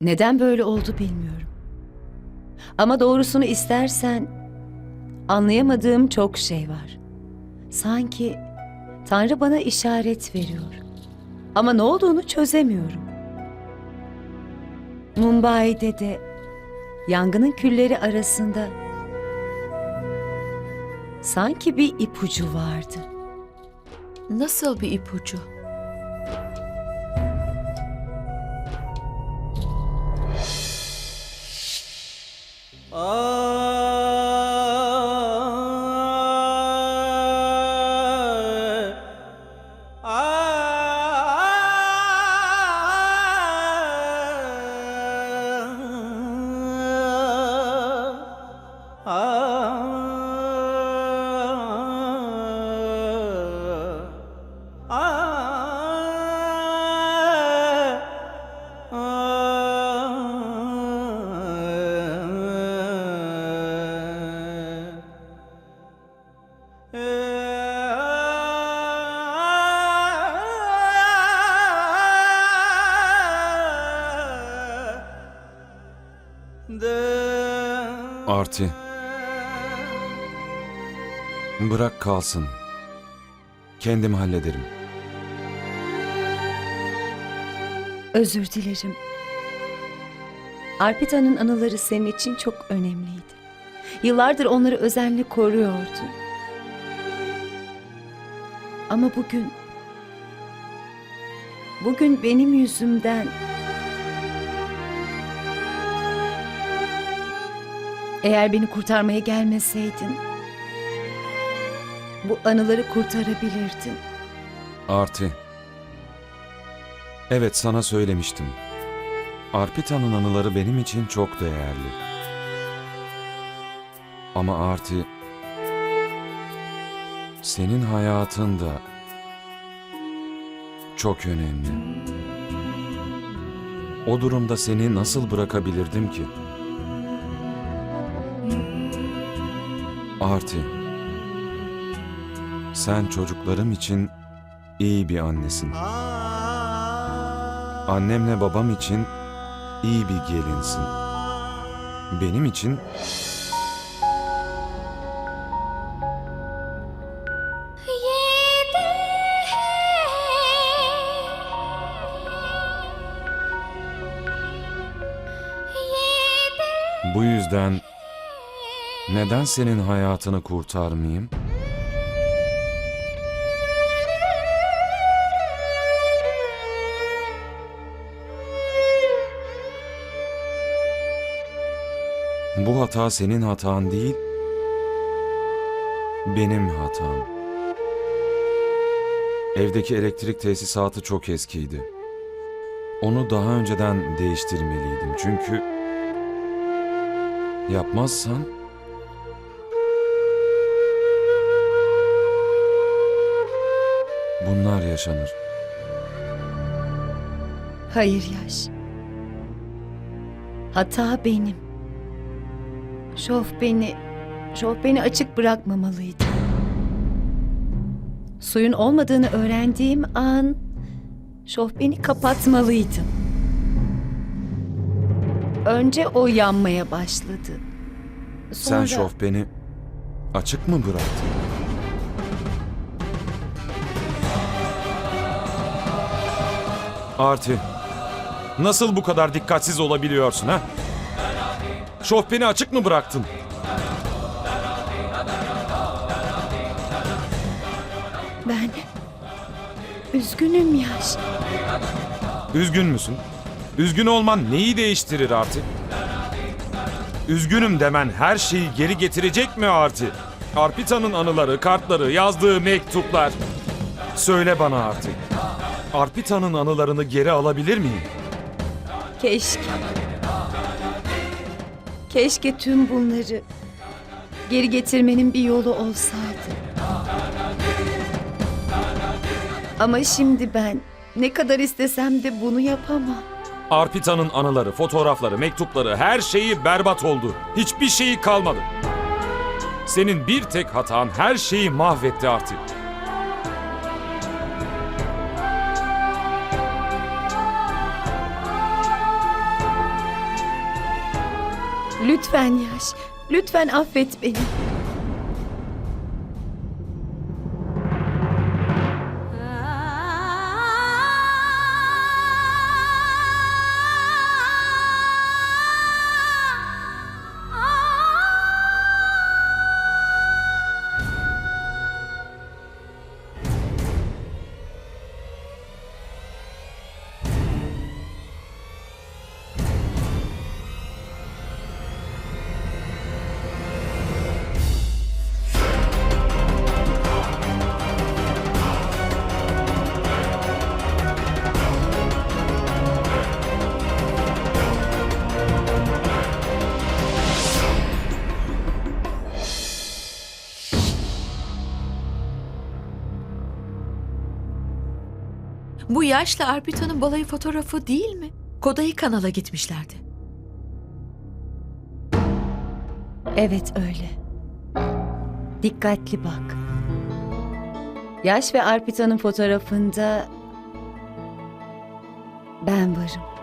Neden böyle oldu bilmiyorum. Ama doğrusunu istersen anlayamadığım çok şey var. Sanki Tanrı bana işaret veriyor. Ama ne olduğunu çözemiyorum. Mumbai'de de yangının külleri arasında sanki bir ipucu vardı. Nasıl bir ipucu? Oh. Arti. Bırak kalsın. Kendim hallederim. Özür dilerim. Arpita'nın anıları senin için çok önemliydi. Yıllardır onları özenle koruyordun. Ama bugün... Bugün benim yüzümden... Eğer beni kurtarmaya gelmeseydin... Bu anıları kurtarabilirdin. Arti. Evet sana söylemiştim. Arpita'nın anıları benim için çok değerli. Ama Arti... Senin hayatın da çok önemli. O durumda seni nasıl bırakabilirdim ki? Arti. Sen çocuklarım için iyi bir annesin. Annemle babam için iyi bir gelinsin. Benim için bu yüzden neden senin hayatını kurtarmayayım? Bu hata senin hatan değil, benim hatam. Evdeki elektrik tesisatı çok eskiydi. Onu daha önceden değiştirmeliydim çünkü yapmazsan bunlar yaşanır. Hayır Yaş. Hata benim. Şof beni, şof beni açık bırakmamalıydı. Suyun olmadığını öğrendiğim an şof beni kapatmalıydı. Önce o yanmaya başladı. Sonra... Sen şof beni açık mı bıraktın? Arti, nasıl bu kadar dikkatsiz olabiliyorsun ha? Şof beni açık mı bıraktın? Ben üzgünüm Yaş. Üzgün müsün? Üzgün olman neyi değiştirir Arti? Üzgünüm demen her şeyi geri getirecek mi Arti? Arpita'nın anıları, kartları, yazdığı mektuplar. Söyle bana Arti. Arpita'nın anılarını geri alabilir miyim? Keşke. Keşke tüm bunları geri getirmenin bir yolu olsaydı. Ama şimdi ben ne kadar istesem de bunu yapamam. Arpita'nın anıları, fotoğrafları, mektupları her şeyi berbat oldu. Hiçbir şeyi kalmadı. Senin bir tek hatan her şeyi mahvetti artık. Lütfen Yaş. Lütfen affet beni. Bu yaşla Arpita'nın balayı fotoğrafı değil mi? Kodayı kanala gitmişlerdi. Evet öyle. Dikkatli bak. Yaş ve Arpita'nın fotoğrafında ben varım.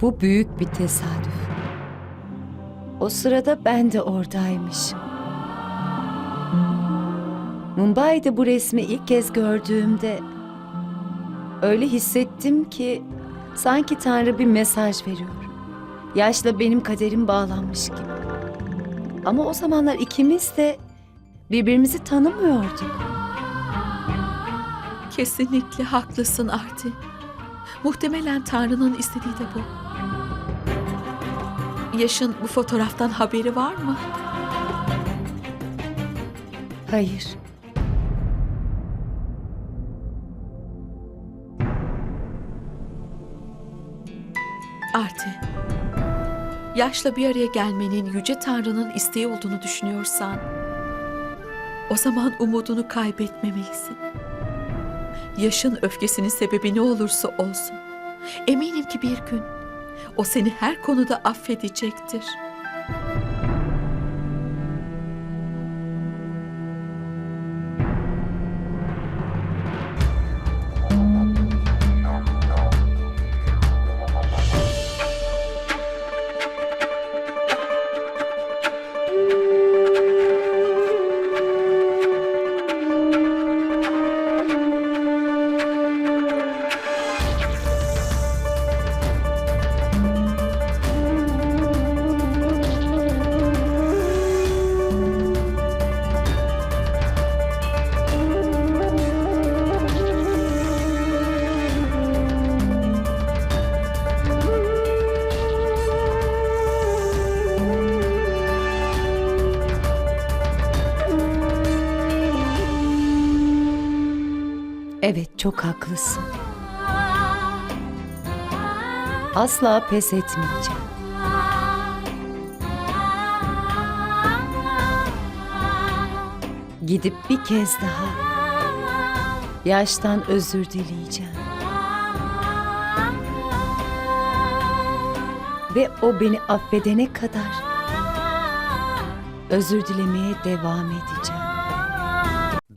Bu büyük bir tesadüf. O sırada ben de oradaymışım. Mumbai'de bu resmi ilk kez gördüğümde öyle hissettim ki sanki Tanrı bir mesaj veriyor. Yaşla benim kaderim bağlanmış gibi. Ama o zamanlar ikimiz de birbirimizi tanımıyorduk. Kesinlikle haklısın Arti. Muhtemelen Tanrı'nın istediği de bu. Yaşın bu fotoğraftan haberi var mı? Hayır. Arti. Yaşla bir araya gelmenin Yüce Tanrı'nın isteği olduğunu düşünüyorsan, o zaman umudunu kaybetmemelisin. Yaşın öfkesinin sebebi ne olursa olsun, eminim ki bir gün o seni her konuda affedecektir. Çok haklısın. Asla pes etmeyeceğim. Gidip bir kez daha yaştan özür dileyeceğim. Ve o beni affedene kadar özür dilemeye devam edeceğim.